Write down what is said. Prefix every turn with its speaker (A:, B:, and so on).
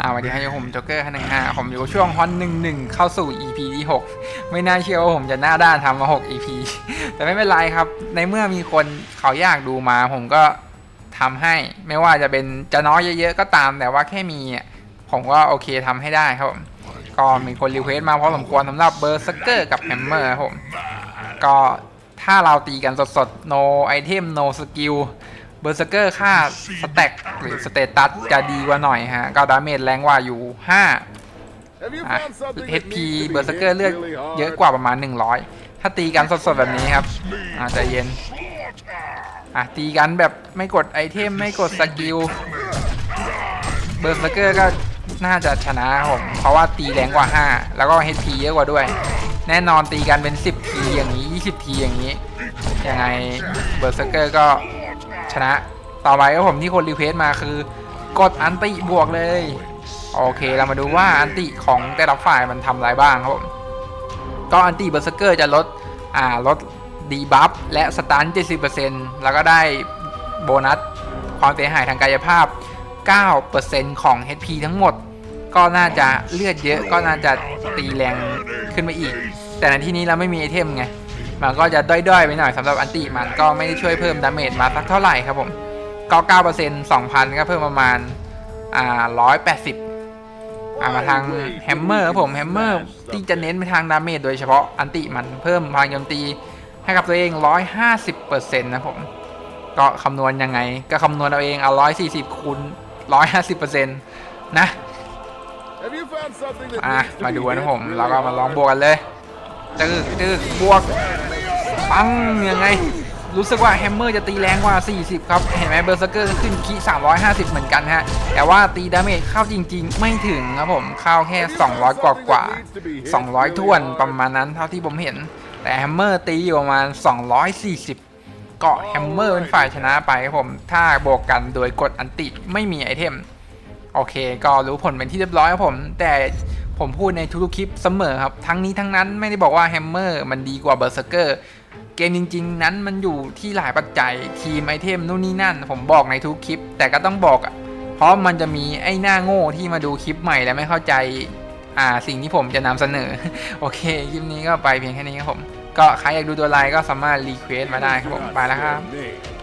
A: อ่าสวัสดีครับผมโจ๊กเกอร์คันหนึ่งห้าผมอยู่ช่วงฮอนหนึ่งหนึ่งเข้าสู่ EP ที่หกไม่น่าเชื่อว่าผมจะหน้าด้านทำมาหก EP แต่ไม่เป็นไรครับ ในเมื่อมีคนเขาอยากดูมา ผมก็ทำให้ไม่ว่าจะเป็นจะน้อยเยอะๆ ก็ตาม แต่ว่าแค่มี ผมก็โอเคทำให้ได้ครับผมก็มีคนรีเควสต์มาพอสมควรสำหรับเบอร์สเกอร์กับแฮมเมอร์ครับผม ก็ถ้าเราตีกันสดๆ no item no skill เบอร์สเกอร์ค่าสแต็กหรือสเตตัสจะดีกว่าหน่อยฮะก็ดาเมจแรงกว่าอยู่ 5 HP เบอร์สเกอร์เลือดเยอะกว่าประมาณ 100 ถ้าตีกันสดๆแบบนี้ครับอาใจเย็นอะตีกันแบบไม่กดไอเทมไม่กดสกิลเบอร์สเกอร์ก็น่าจะชนะผมเพราะว่าตีแรงกว่า 5 แล้วก็ HP เยอะกว่าด้วย แน่นอนตีกันเป็น 10 ทีอย่างนี้ 20 ทีอย่างนี้ยังไงเบอร์สเกอร์ก็ ชนะ ต่อไปก็ผมที่คนรีเควสมาคือกดอันติบวกเลย โอเคเรามาดูว่าอันติของแต่ละฝ่ายมันทำอะไรบ้างครับผม ก็อันติเบอร์สเกอร์จะลด อ่า ลดดีบัฟและสตัน70%แล้วก็ได้โบนัสความเสียหายทางกายภาพ 9%ของ HP ทั้งหมด ก็น่าจะเลือดเยอะก็น่าจะตีแรงขึ้นมาอีก แต่ในที่นี้เราไม่มีไอเทมไง มันก็จะด้อยๆไปหน่อยสำหรับอันติมันก็ไม่ได้ช่วยเพิ่มดาเมจมาสักเท่าไหร่ครับผมก็9% 2,000ก็เพิ่มประมาณอ่า180อ่ามาทางแฮมเมอร์ครับผมแฮมเมอร์ที่จะเน้นไปทางดาเมจโดยเฉพาะอันติมันเพิ่มพลังโจมตีให้กับตัวเอง150%นะผมก็คำนวณยังไง ก็คำนวณเอาเองเอา140คูณ150%นะอะมาดูนะผมเราก็มาลองบวกกันเลย ตึกตึกบวกปังยังไง รู้สึกว่าแฮมเมอร์จะตีแรงกว่า 40 ครับ เห็นไหมเบอร์เซอร์เกอร์ขึ้นคี350 เหมือนกันฮะ แต่ว่าตีดาเมจเข้าจริง ๆ ไม่ถึงครับผมเข้าแค่ 200 กว่ากว่า 200ท่วนประมาณนั้นเท่าที่ผมเห็น แต่แฮมเมอร์ตีอยู่ประมาณ 240ก็แฮมเมอร์เป็นฝ่ายชนะไปครับผม ถ้าบวกกันโดยกดอันติไม่มีไอเทม โอเค ก็รู้ผลเป็นที่เรียบร้อยครับผม แต่ ผมพูดในทุกๆคลิปเสมอครับ ทั้งนี้ทั้งนั้นไม่ได้บอกว่าแฮมเมอร์มันดีกว่าเบอร์เซอร์เกอร์เกมจริง ๆ นั้นมันอยู่ที่หลายปัจจัยทีมไอเทมนู่นนี่นั่น ผมบอกในทุกคลิป แต่ก็ต้องบอกอะเพราะมันจะมีไอ้หน้าโง่ที่มาดูคลิปใหม่แล้วไม่เข้าใจ อ่าสิ่งที่ผมจะนำเสนอ โอเคคลิปนี้ก็ไปเพียงแค่นี้ครับผม ก็ใครอยากดูตัวไลน์ก็สามารถรีเควสต์มาได้ครับผมไปแล้วครับ